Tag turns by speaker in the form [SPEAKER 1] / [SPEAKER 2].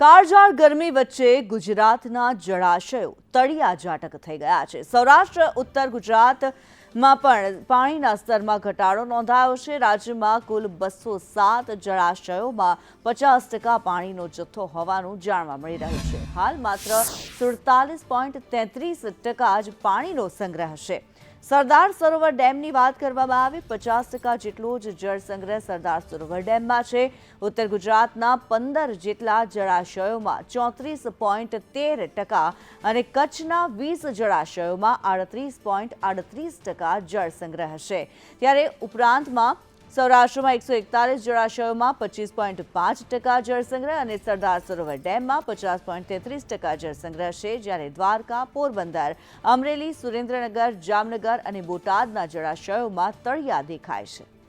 [SPEAKER 1] કાળઝાળ ગરમી વચ્ચે ગુજરાતના જળાશયો તળિયા જાટક થઈ ગયા છે. સૌરાષ્ટ્ર, ઉત્તર ગુજરાતમાં પણ પાણીના સ્તરમાં ઘટાડો નોંધાયો છે. રાજ્યમાં કુલ બસો સાત જળાશયોમાં પચાસ ટકા પાણીનો જથ્થો હોવાનું જાણવા મળી રહ્યું છે. હાલ માત્ર સુડતાલીસ પોઈન્ટ તેત્રીસ ટકા જ પાણીનો સંગ્રહ છે. સરદાર સરોવર ડેમની વાત કરવામાં આવે, પચાસ ટકા જેટલો જ જળ સંગ્રહ સરદાર સરોવર ડેમમાં છે. ઉત્તર ગુજરાતના પંદર જેટલા જળાશયોમાં ચોત્રીસ પોઈન્ટ તેર ટકા અને કચ્છના વીસ જળાશયોમાં આડત્રીસ પોઈન્ટ આડત્રીસ ટકા જળ સંગ્રહ છે. ત્યારે ઉપરાંતમાં સૌરાષ્ટ્રમાં એકસો એકતાલીસ જળાશયોમાં પચીસ પોઈન્ટ પાંચ ટકા જળ સંગ્રહ અને સરદાર સરોવર ડેમમાં પચાસ પોઈન્ટ તેત્રીસ ટકા જળ સંગ્રહ છે જ્યારે દ્વારકા, પોરબંદર, અમરેલી, સુરેન્દ્રનગર, જામનગર અને બોટાદના જળાશયોમાં તળિયા દેખાય છે.